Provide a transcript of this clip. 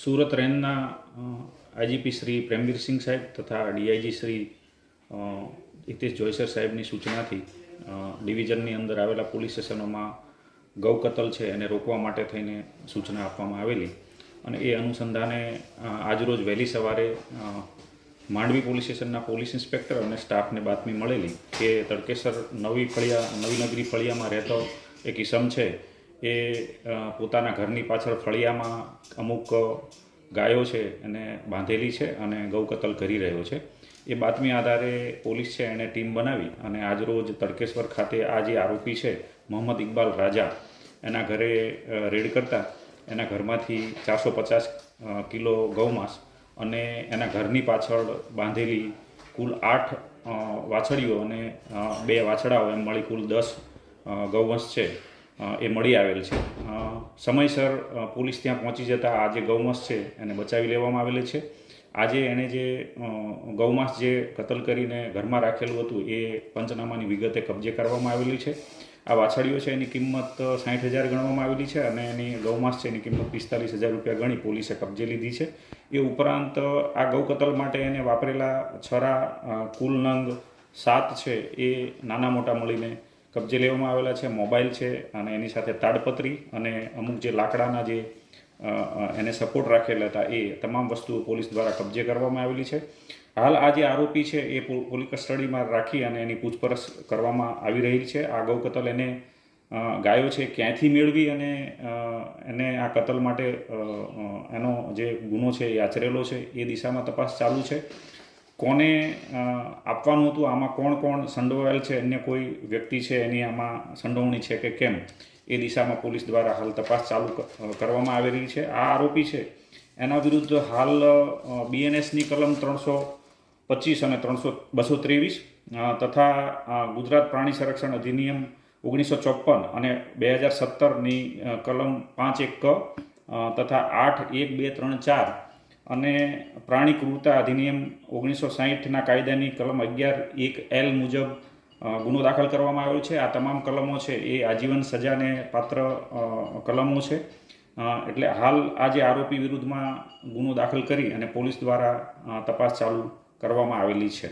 સુરત રેન્જના આઈજીપી શ્રી પ્રેમવીરસિંહ સાહેબ તથા ડીઆઈજી શ્રી હિતેશ જોયસર સાહેબની સૂચનાથી ડિવિઝનની અંદર આવેલા પોલીસ સ્ટેશનોમાં ગૌ કતલ છે એને રોકવા માટે થઈને સૂચના આપવામાં આવેલી. અને એ અનુસંધાને આજરોજ વહેલી સવારે માંડવી પોલીસ સ્ટેશનના પોલીસ ઇન્સ્પેક્ટર અને સ્ટાફને બાતમી મળેલી કે તડકેસર નવી ફળિયા નવી નગરી ફળિયામાં રહેતો એક ઈસમ છે એ પોતાના ઘરની પાછળ ફળિયામાં અમુક ગાયો છે એને બાંધેલી છે અને ગૌ કતલ કરી રહ્યો છે. એ બાતમી આધારે પોલીસ છે એણે ટીમ બનાવી અને આજરોજ તડકેશ્વર ખાતે આ જે આરોપી છે, મોહમ્મદ ઇકબાલ રાજા, એના ઘરે રેડ કરતા એના ઘરમાંથી ચારસો પચાસ કિલો ગૌમાંસ અને એના ઘરની પાછળ બાંધેલી કુલ આઠ વાછડીઓ અને બે વાછડાઓ, એમ મળી કુલ દસ ગૌવંશ છે. એ મળી આવેલ છે. સમયસર પોલીસ ત્યાં પહોંચી જતાં આ જે ગૌમાંસ છે એને બચાવી લેવામાં આવેલી છે. આજે એણે જે ગૌમાંસ જે કતલ કરીને ઘરમાં રાખેલું હતું એ પંચનામાની વિગતે કબજે કરવામાં આવેલી છે. આ વાછડીઓ છે એની કિંમત સાઠ હજાર ગણવામાં આવેલી છે અને એની ગૌમાંસ છે એની કિંમત પિસ્તાલીસ હજાર રૂપિયા ગણી પોલીસે કબજે લીધી છે. એ ઉપરાંત આ ગૌ કતલ માટે એને વાપરેલા છરા કુલ નંગ સાત છે એ નાના મોટા મળીને કબજે લેવામાં આવેલા છે, મોબાઈલ છે અને એની સાથે તાડપત્રી અને અમુક જે લાકડાના જે એને સપોર્ટ રાખેલા હતા એ તમામ વસ્તુઓ પોલીસ દ્વારા કબજે કરવામાં આવેલી છે. હાલ આ જે આરોપી છે એ પોલીસ કસ્ટડીમાં રાખી અને એની પૂછપરછ કરવામાં આવી રહી છે. આ ગૌ કતલ એને ગાયો છે ક્યાંથી મેળવી અને એને આ કતલ માટે એનો જે ગુનો છે એ આચરેલો છે એ દિશામાં તપાસ ચાલુ છે. કોને આપવાનું હતું? આમાં કોણ કોણ સંડોવાયેલ છે? અન્ય કોઈ વ્યક્તિ છે? એની આમાં સંડોવણી છે કે કેમ? એ દિશામાં પોલીસ દ્વારા હાલ તપાસ ચાલુ કરવામાં આવી રહી છે. આ આરોપી છે. એના વિરુદ્ધ હાલ બીએનએસની કલમ ત્રણસો પચીસ અને ત્રણસો બસો ત્રેવીસ તથા ગુજરાત પ્રાણી સંરક્ષણ અધિનિયમ ઓગણીસો ચોપન અને બે હજાર સત્તરની કલમ પાંચ એક ક તથા આઠ એક બે ત્રણ ચાર અને પ્રાણી ક્રૂરતા અધિનિયમ ઓગણીસો સાહીઠના કાયદાની કલમ અગિયાર એક એલ મુજબ ગુનો દાખલ કરવામાં આવ્યો છે. આ તમામ કલમો છે એ આજીવન સજાને પાત્ર કલમો છે. એટલે હાલ આ જે આરોપી વિરુદ્ધમાં ગુનો દાખલ કરી અને પોલીસ દ્વારા તપાસ ચાલુ કરવામાં આવેલી છે.